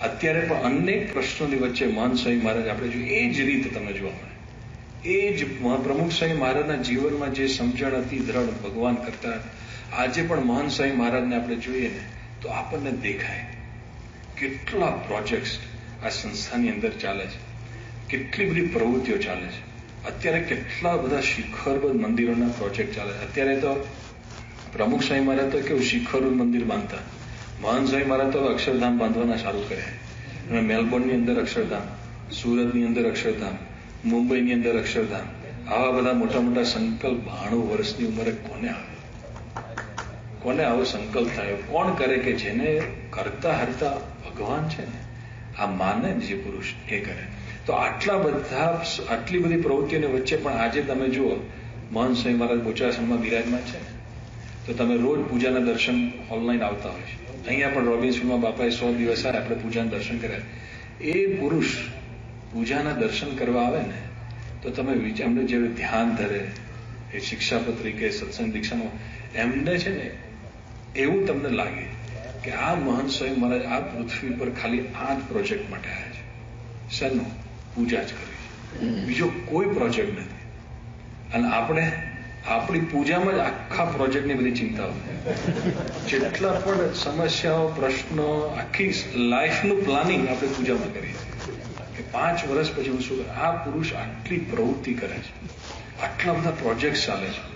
અત્યારે પણ અનેક પ્રશ્નોની વચ્ચે મહાન સ્વામી મહારાજ આપણે જોઈએ એ જ રીત તમે જોવા મળે. એ જ પ્રમુખ સ્વામી મહારાજના જીવનમાં જે સમજણ હતી, દ્રઢ ભગવાન કરતા, આજે પણ મહાન સ્વામી મહારાજને આપણે જોઈએ ને, તો આપણને દેખાય કેટલા પ્રોજેક્ટ્સ આ સંસ્થાની અંદર ચાલે છે. કેટલી બધી પ્રવૃત્તિઓ ચાલે છે. અત્યારે કેટલા બધા શિખરબદ્ધ મંદિરોના પ્રોજેક્ટ ચાલે છે. અત્યારે તો પ્રમુખ સ્વામી મહારાજ તો કેવું શિખરબદ્ધ મંદિર બાંધતા. મહાન મારા તો અક્ષરધામ બાંધવાના સારું કર્યા અને મેલબોર્નની અંદર અક્ષરધામ, સુરતની અંદર અક્ષરધામ, મુંબઈની અંદર અક્ષરધામ, આવા બધા મોટા મોટા સંકલ્પ બાણું વર્ષની ઉંમરે કોને આવે? કોને આવો સંકલ્પ થાય? કોણ કરે કે જેને કરતા હરતા ભગવાન છે ને? આ માને જે પુરુષ એ કરે. તો આટલા બધા આટલી બધી પ્રવૃત્તિઓની વચ્ચે પણ આજે તમે જુઓ મહંત સ્વામી મહારાજ બોચાસણમાં બિરાજમાન છે તો તમે રોજ પૂજાના દર્શન ઓનલાઈન આવતા હોય છે. અહીંયા પણ રોબિન્સમાં બાપાએ સો દિવસ આવે આપણે પૂજાના દર્શન કર્યા. એ પુરુષ પૂજાના દર્શન કરવા આવે ને, તો તમે એમને જે ધ્યાન ધરે, એ શિક્ષાપત્રી કે સત્સંગ દીક્ષાનો, એમને છે ને એવું તમને લાગે કે આ મહાન સ્વયં મહારાજ આ પૃથ્વી પર ખાલી આ જ પ્રોજેક્ટ માટે આવ્યા છે. શેનો? પૂજા જ કરી બીજો કોઈ પ્રોજેક્ટ નથી. અને આપણે આપણી પૂજામાં જ આખા પ્રોજેક્ટની બધી ચિંતાઓ. જેટલા પણ સમસ્યાઓ, પ્રશ્નો, આખી લાઈફનું પ્લાનિંગ આપણે પૂજામાં કરીએ. કે પાંચ વર્ષ પછી હું શું આ પુરુષ આટલી પ્રવૃત્તિ કરે છે. આટલા બધા પ્રોજેક્ટ ચાલે છે.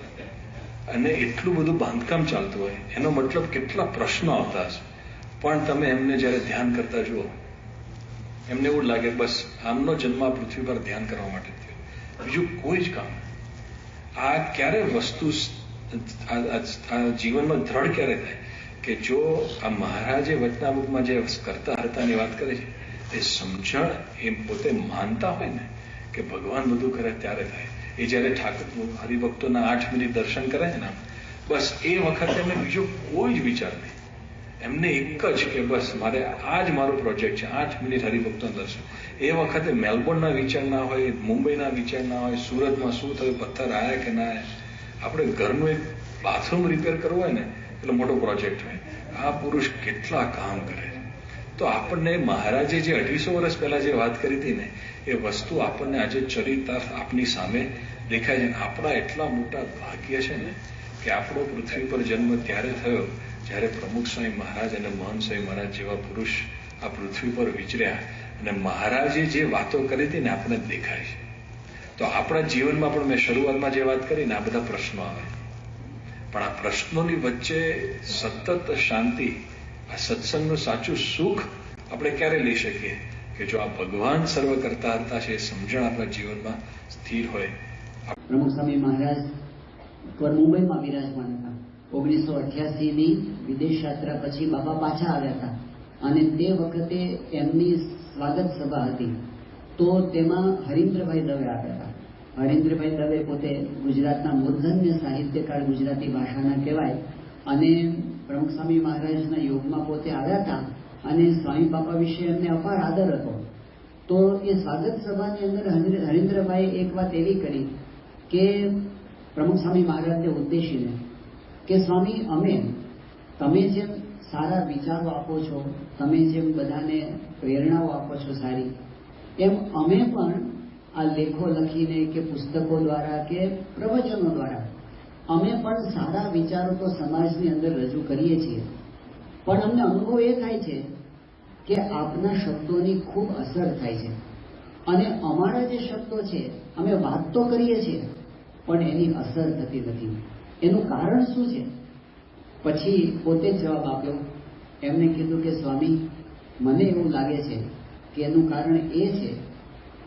અને એટલું બધું બાંધકામ ચાલતું હોય. એનો મતલબ કેટલા પ્રશ્નો આવતા હશે. પણ તમે એમને જ્યારે ધ્યાન કરતા જુઓ, એમને એવું લાગે, બસ, આમનો જન્મ પૃથ્વી પર ધ્યાન કરવા માટે થયો. બીજું કોઈ જ કામ. આ ક્યારે વસ્તુ જીવનમાં દ્રઢ ક્યારે થાય? કે જો આ મહારાજે વચનામૃતમાં જે કરતા હરતાની વાત કરે છે એ સમજણ એ પોતે માનતા હોય ને કે ભગવાન બધું કરે ત્યારે થાય. એ જ્યારે ઠાકોર હરિભક્તોના આઠ મિનિટ દર્શન કરે છે ને બસ એ વખતે એમને બીજો કોઈ જ વિચાર નહીં. એમને એક જ કે બસ મારે આ જ મારો પ્રોજેક્ટ છે આઠ મિનિટ હરિભક્તોના દર્શન એ વખતે મેલબોર્નના વિચાર ના હોય, મુંબઈના વિચાર ના હોય, સુરતમાં શું થયું, પથ્થર આવ્યા કે ના આપણે ઘરનું એક બાથરૂમ રિપેર કરવું હોય ને, એટલે મોટો પ્રોજેક્ટ હોય. આ પુરુષ કેટલા કામ કરે તો આપણને મહારાજે જે અઢીસો વર્ષ પહેલા જે વાત કરી હતી ને, એ વસ્તુ આપણને આજે ચરિતાર્થ આપની સામે દેખાય છે. આપણા એટલા મોટા ભાગ્ય છે ને, કે આપણો પૃથ્વી પર જન્મ ત્યારે થયો જ્યારે પ્રમુખ સ્વામી મહારાજ અને મહંત સ્વામી મહારાજ જેવા પુરુષ આ પૃથ્વી પર વિચર્યા અને મહારાજે જે વાતો કરી હતી ને આપણને દેખાય છે. તો આપણા જીવનમાં પણ મેં શરૂઆતમાં જે વાત કરી ને આ બધા પ્રશ્નો આવે. પણ આ પ્રશ્નોની વચ્ચે સતત શાંતિ, આ સત્સંગનું સાચું સુખ આપણે ક્યારે લઈ શકીએ? કે જો આ ભગવાન સર્વ કરતા હતા છે સમજણ આપણા જીવનમાં સ્થિર હોય. પ્રમુખ સ્વામી મહારાજ મુંબઈમાં વિરાજમાન હતા. ઓગણીસો અઠ્યાસીની વિદેશ યાત્રા પછી બાબા પાછા આવ્યા હતા. અને તે વખતે એમની સ્વાગત સભા હતી. તો તેમાં હરીન્દ્રભાઈ દવે આવ્યા હતા. હરીન્દ્રભાઈ દવે પોતે ગુજરાતના મૂર્ધન્ય સાહિત્યકાર ગુજરાતી ભાષાના કહેવાય. અને પ્રમુખ સ્વામી મહારાજના યોગમાં પોતે આવ્યા હતા અને સ્વામી બાપા વિશે એમને અપાર આદર હતો. તો એ સ્વાગત સભાની અંદર હરીન્દ્ર- હરીન્દ્રભાઈએ એક વાત એવી કરી કે પ્રમુખ સ્વામી મહારાજને ઉદ્દેશીને કે સ્વામી, અમે તમે જેમ સારા વિચારો આપો છો, તમે જેમ બધાને પ્રેરણાઓ આપો છો સારી, એમ અમે પણ આ લેખો લખીને કે પુસ્તકો દ્વારા કે પ્રવચનો દ્વારા અમે પણ સારા વિચારો તો સમાજની અંદર રજૂ કરીએ છીએ. પણ અમને અનુભવ એ થાય છે કે આપના શબ્દોની ખૂબ અસર થાય છે. અને અમારા જે શબ્દો છે, અમે વાત તો કરીએ છીએ, પણ એની અસર થતી નથી. એનું કારણ શું છે? પછી પોતે જ જવાબ આપ્યો. એમને કીધું કે, સ્વામી, મને એવું લાગે છે કે એનું કારણ એ છે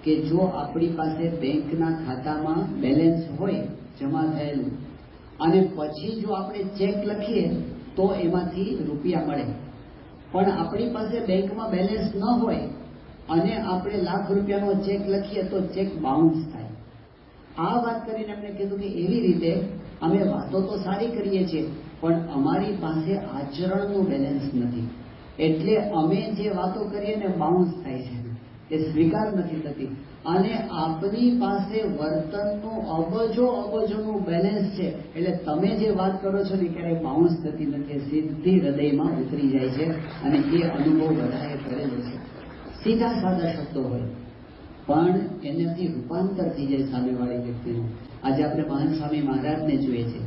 કે જો આપણી પાસે બેંકના ખાતામાં બેલેન્સ હોય જમા થયેલું અને પછી જો આપણે ચેક લખીએ તો એમાંથી રૂપિયા મળે. પણ આપણી પાસે બેંકમાં બેલેન્સ ન હોય અને આપણે લાખ રૂપિયાનો ચેક લખીએ તો ચેક બાઉન્સ થાય. આ વાત કરીને એમણે કીધું કે, એવી રીતે અમે વાતો તો સારી કરીએ છીએ પણ અમારી પાસે આચરણનું બેલેન્સ નથી. એટલે અમે જે વાતો કરીએ ને બાઉન્સ થાય છે. એ સ્વીકાર નથી થતી. અને આપની પાસે વર્તનનું અબજો અબજોનું બેલેન્સ છે. એટલે તમે જે વાત કરો છો ને ક્યારેય બાઉન્સ થતી નથી. સીધી હૃદયમાં ઉતરી જાય છે અને એ અનુભવ બધાએ કરેલો છે. સીધા સાદા શબ્દો હોય. પણ એનાથી રૂપાંતર થઈ જાય સામેવાળી વ્યક્તિનું. આજે આપણે મહાન સ્વામી મહારાજને જોઈએ છે.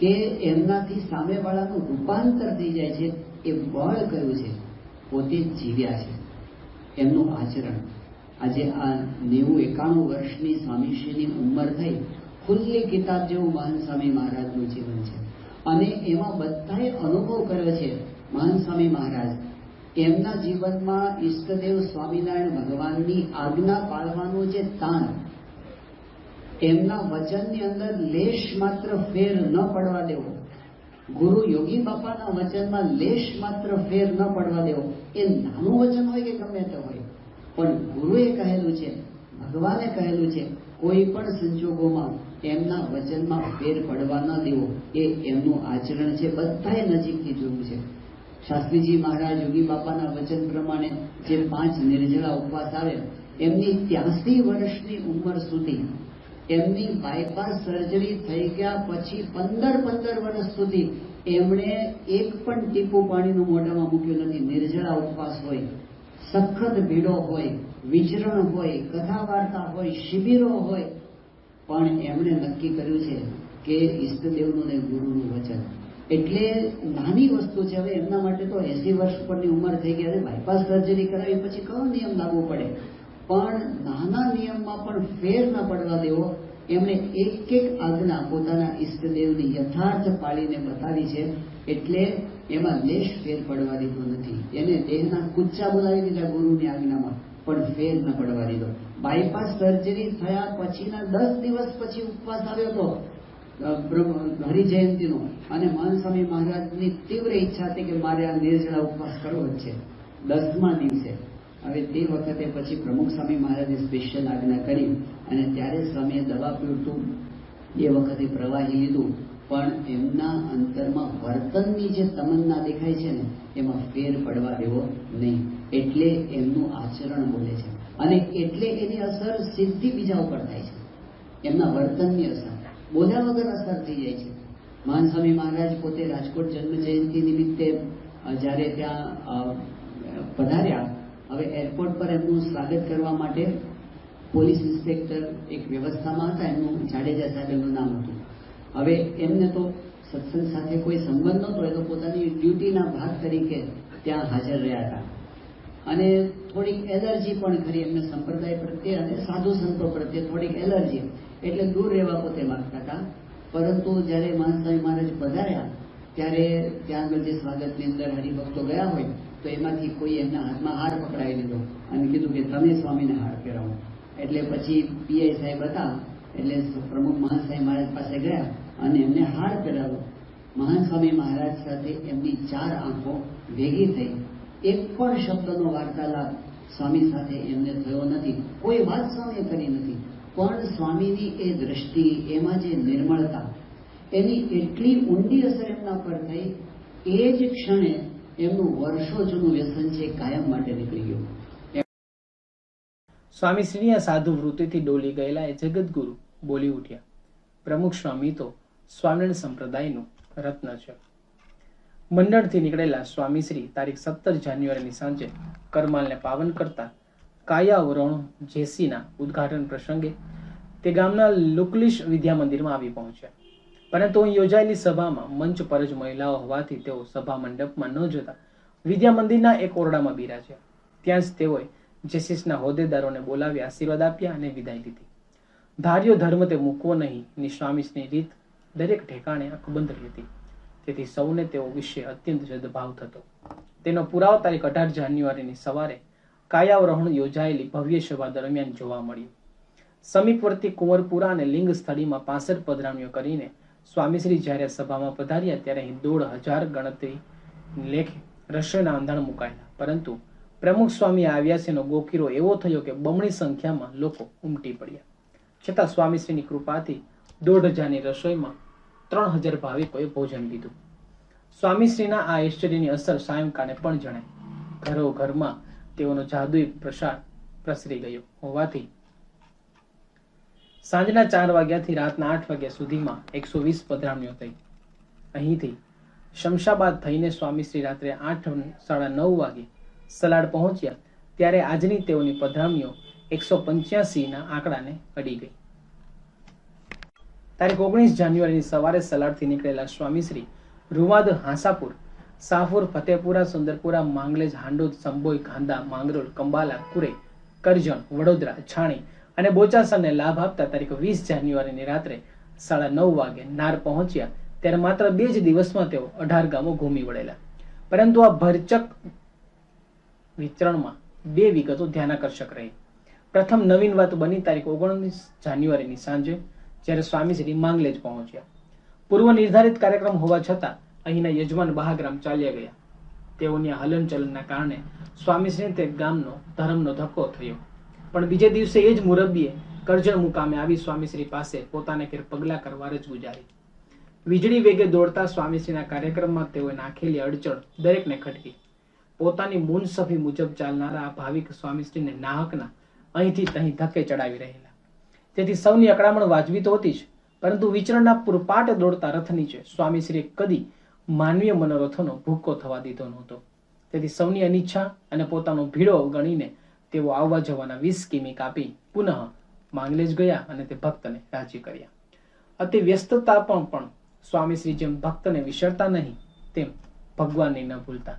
કે એમનાથી સામેવાળાનું રૂપાંતર થઈ જાય છે એ બળ કયું છે? પોતે જીવ્યા છે. એમનું આચરણ. આજે આ નેવું એકાણું વર્ષની સ્વામીશ્રીની ઉંમર થઈ ખુલ્લી કિતાબ જેવું મહાન સ્વામી મહારાજનું જીવન છે. અને એમાં બધાએ અનુભવ કર્યો છે, મહાન સ્વામી મહારાજ, એમના જીવનમાં ઈષ્ટદેવ સ્વામિનારાયણ ભગવાનની આજ્ઞા પાળવાનું જે તાણ એમના વચનની અંદર લેશ માત્ર ફેર ન પડવા દેવો. ગુરુ યોગી બાપાના વચનમાં લેશ માત્ર ફેર ન પડવા દેવો. એ નાનું વચન હોય કે ગમે તે હોય. પણ ગુરુએ કહેલું છે, ભગવાને કહેલું છે, કોઈ પણ સંજોગોમાં એમના વચનમાં ફેર પડવા ન દેવો. એ એમનું આચરણ છે બધાએ નજીકથી જોયું છે. શાસ્ત્રીજી મહારાજ યોગી બાપાના વચન પ્રમાણે જે પાંચ નિર્જળા ઉપવાસ આવે, એમની ત્યાસી વર્ષની ઉંમર સુધી એમની બાયપાસ સર્જરી થઈ ગયા પછી પંદર પંદર વર્ષ સુધી એમણે એક પણ ટીપું પાણીનું મોઢામાં મૂક્યું નથી. નિર્જળા ઉપવાસ હોય, સખત ભીડો હોય, વિચરણ હોય કથા વાર્તા હોય, શિબિરો હોય. પણ એમણે નક્કી કર્યું છે કે ઈષ્ટદેવનું ને ગુરુનું વચન. એટલે નાની વસ્તુ છે. હવે એમના માટે તો એસી વર્ષ પરની ઉંમર થઈ ગઈ. અને બાયપાસ સર્જરી કરાવી પછી કયો નિયમ લાગુ પડે? પણ નાના નિયમમાં પણ ફેર ન પડવા દેવો. એમણે એક એક આજ્ઞા પોતાના ઈષ્ટદેવની યથાર્થ પાળીને બતાવી છે એટલે એમાં દેશ ફેર પડવા દીધો નથી. એને દેહના કુચ્ચા બોલાવી દીધા ગુરુની આજ્ઞામાં, પણ ફેર ન પડવા દીધો. બાયપાસ સર્જરી થયા પછીના દસ દિવસ પછી ઉપવાસ આવ્યો હતો હરિજયંતિનો. અને મહાન મહારાજની તીવ્ર ઈચ્છા હતી કે મારે આ નિર્જળા ઉપવાસ કરવો જ છે. દસમા દિવસે હવે તે વખતે પછી પ્રમુખ સ્વામી મહારાજે સ્પેશિયલ આજ્ઞા કરી અને ત્યારે સ્વામીએ દવા પીવતું એ વખતે પ્રવાહી લીધું. પણ એમના અંતરમાં વર્તનની જે તમન્ના દેખાય છે ને, એમાં ફેર પડવા દેવો નહીં. એટલે એમનું આચરણ બોલે છે. અને એટલે એની અસર સીધી બીજા ઉપર થાય છે. એમના વર્તનની અસર. બોલ્યા વગર અસર થઈ જાય છે. મહાન સ્વામી મહારાજ પોતે રાજકોટ જન્મ જયંતિ નિમિત્તે જ્યારે ત્યાં પધાર્યા એરપોર્ટ પર એમનું સ્વાગત કરવા માટે પોલીસ ઇન્સ્પેક્ટર એક વ્યવસ્થામાં હતા, એમનું જાડેજા સાહેબ એમનું નામ હતું. હવે એમને તો સત્સંગ સાથે કોઈ સંબંધ નહોતો, એ તો પોતાની ડ્યુટીના ભાગ તરીકે ત્યાં હાજર રહ્યા હતા. અને થોડીક એલર્જી પણ ખરી એમને સંપ્રદાય પ્રત્યે અને સાધુ સંતો પ્રત્યે થોડીક એલર્જી, એટલે દૂર રહેવા પોતે માગતા હતા. પરંતુ જ્યારે મહાનસ્વામી મહારાજ પધાર્યા, ત્યારે ત્યાં આગળ જે સ્વાગતની અંદર હરિભક્તો ગયા હોય તો એમાંથી કોઈ એમના હાથમાં હાર પકડાવી લીધો અને કીધું કે તમે સ્વામીને હાર પહેરાવો. એટલે પછી પીઆઈ સાહેબ હતા, એટલે પ્રમુખ મહાન સ્વામી મહારાજ પાસે ગયા અને એમને હાર પહેરાવ્યો. મહાન સ્વામી મહારાજ સાથે એમની ચાર આંખો ભેગી થઈ. એક પણ શબ્દનો વાર્તાલાપ સ્વામી સાથે એમને થયો નથી. કોઈ વાત સ્વામીએ કરી નથી. પણ સ્વામીની એ દ્રષ્ટિ, એમાં જે નિર્મળતા, એની એટલી ઊંડી અસર એમના પર થઈ, એ જ ક્ષણે એમનું વર્ષો જૂનું વ્યસન છે, કાયમ માટે નીકળી ગયું. સ્વામીશ્રીની આ સાધુ વૃત્તિથી ડોલી ગયેલા એ જગતગુરુ બોલી ઉઠ્યા, પ્રમુખ સ્વામી, તો સ્વામિનારાયણ સંપ્રદાયનું રત્ન છે. મંડળથી નીકળેલા સ્વામીશ્રી તારીખ સત્તર જાન્યુઆરીની સાંજે કરમાલને પાવન કરતા કાયાવરણ જેસીના ઉદ્ઘાટન પ્રસંગે તે ગામના લુકલિશ વિદ્યા મંદિરમાં આવી પહોંચ્યા. પરંતુ યોજાયેલી સભામાં મંચ પર જ મહિલાઓ હોવાથી તેઓ સભા મંડપમાં ન જતા વિદ્યા મંદિરના એક ઓરડામાં બિરાજ્યા. ત્યાં જ તેઓએ જેસીસના હોદ્દેદારોને બોલાવી આશીર્વાદ આપ્યા અને વિદાય લીધી. ધાર્યો ધર્મ તે મૂકવો નહીં ની સ્વામીની રીત દરેક ઠેકાણે અકબંધ હતી તેથી સૌને તેઓ વિશે અત્યંત સદભાવ થતો. તેનો પુરાવો તારીખ અઢાર જાન્યુઆરીની સવારે કાયાવરોહણ યોજાયેલી ભવ્ય સભા દરમિયાન જોવા મળ્યું. સમીપવર્તી કુંવરપુરા અને લિંગ સ્થળીમાં પાસઠ પધરામણીઓ કરીને સ્વામીશ્રી જ્યારે સભામાં પધાર્યા ત્યારે અહીં દોઢ હજાર ગણતરી લેખે રસોઈના આંધણ મુકાયેલા. પરંતુ પ્રમુખ સ્વામી આવ્યા છે ગોકીરો એવો થયો કે બમણી સંખ્યામાં લોકો ઉમટી પડ્યા. છતાં સ્વામીશ્રીની કૃપાથી દોઢ હજારની રસોઈમાં ત્રણ હજાર ભાવિકોએ ભોજન લીધું. સ્વામીશ્રીના આ ઐશ્વર્યની અસર સાયંકાળે પણ જણાય ઘરો ઘરમાં તેઓનો જાદુઈ પ્રસાર પ્રસરી ગયો હોવાથી સાંજના ચાર વાગ્યાથી રાતના આઠ વાગ્યા સુધીમાં એકસો વીસ પધરામણીઓ થઈ. અહીંથી શમશાબાદ થઈને સ્વામીશ્રી રાત્રે આઠ સાડા નવ વાગે સલાડ પહોંચ્યા, ત્યારે આજની તેઓની પધરામણીઓ એકસો પંચ્યાસીના આંકડાને અડી ગઈ. તારીખ ઓગણીસ જાન્યુઆરીની સવારે સલાડથી નીકળેલા સ્વામીશ્રી રૂવાદ હાંસાપુર સાફુર ફતેપુરા, સુંદરપુરા, માંગલેજ, હાંડોદ, સંબોઈ ખાંદા માંગરોળ, કંબાલા, કુરે, કરજણ, વડોદરા, છાણી અને બોચાસરને લાભ આપતા તારીખ વીસ જાન્યુઆરીની રાત્રે સાડા નવ વાગે નાર પહોંચ્યા. ત્યારે માત્ર બે જ દિવસમાં તેઓ અઢાર ગામો ઘૂમી વળેલા. પરંતુ આ ભરચક વિચરણમાં બે વિગતો ધ્યાનાકર્ષક રહી. પ્રથમ નવીન વાત બની તારીખ ઓગણીસ જાન્યુઆરીની સાંજે, જ્યારે સ્વામીશ્રી માંગલેજ પહોંચ્યા. પૂર્વ નિર્ધારિત કાર્યક્રમ હોવા છતાં અહીંના યજમાન બહાગ્રામ ચાલ્યા ગયા. તેઓની હલનચલનના કારણે સ્વામીશ્રીને તે ગામનો ધર્મનો ધક્કો થયો. પણ બીજે દિવસે એ જ મુરબ્બીએ કરજણ મુકામે આવી સ્વામીશ્રી પાસે પોતાને ઘેર પગલા કરવા રજ ગુજારી. વીજળી વેગે દોડતા સ્વામીશ્રીના કાર્યક્રમમાં તેઓએ નાખેલી અડચણ દરેકને ખટકી. પોતાની મુનસફી મુજબ ચાલનારા આ ભાવિક સ્વામીશ્રીને નાહકના અહીંથી તહીં ધક્કે ચડાવી રહેલા. તેથી સૌની અકળામણ વાજબી તો હતી જ, પરંતુ વિચરણના પૂરપાટ દોડતા રથ નીચે સ્વામીશ્રીએ કદી માનવીય મનોરથોનો ભૂક્કો થવા દીધો નહોતો. તેથી સૌની અનિચ્છા અને પોતાનો ભીડો અવગણીને તેઓ આવવા જવાના વીસ કિમી કાપી પુનઃ માંગલેજ ગયા અને તે ભક્તને રાજી કર્યા. અતિ વ્યસ્તતા પણ પણ સ્વામીશ્રી જેમ ભક્તને વિસરતા નહીં, તેમ ભગવાનને ન ભૂલતા.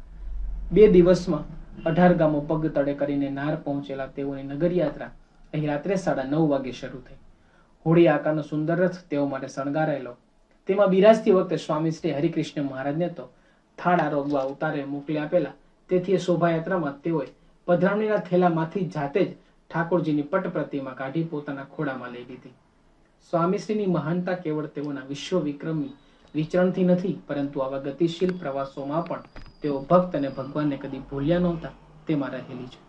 બે દિવસમાં અઢાર ગામો પગ તળે કરીને નાર પહોંચેલા તેઓની નગરયાત્રા અહીં રાત્રે સાડા નવ વાગે શરૂ થઈ. હોળી આકારનો સુંદર રથ તેઓ માટે શણગારેલો તેમાં બિરાજતી વખતે સ્વામીશ્રી હરિકૃષ્ણ મહારાજને તો થાળ આરોગવા ઉતારે મોકલી આપેલા. તેથી એ શોભાયાત્રામાં તેઓએ પધરામણીના થેલામાંથી જાતે જ ઠાકોરજીની પટ પ્રતિમા કાઢી પોતાના ખોડામાં લઈ લીધી. સ્વામીશ્રીની મહાનતા કેવળ તેઓના વિશ્વ વિક્રમી વિચરણથી નથી, પરંતુ આવા ગતિશીલ પ્રવાસોમાં પણ તેઓ ભક્ત અને ભગવાનને કદી ભૂલ્યા નહોતા. તેમાં રહેલી છે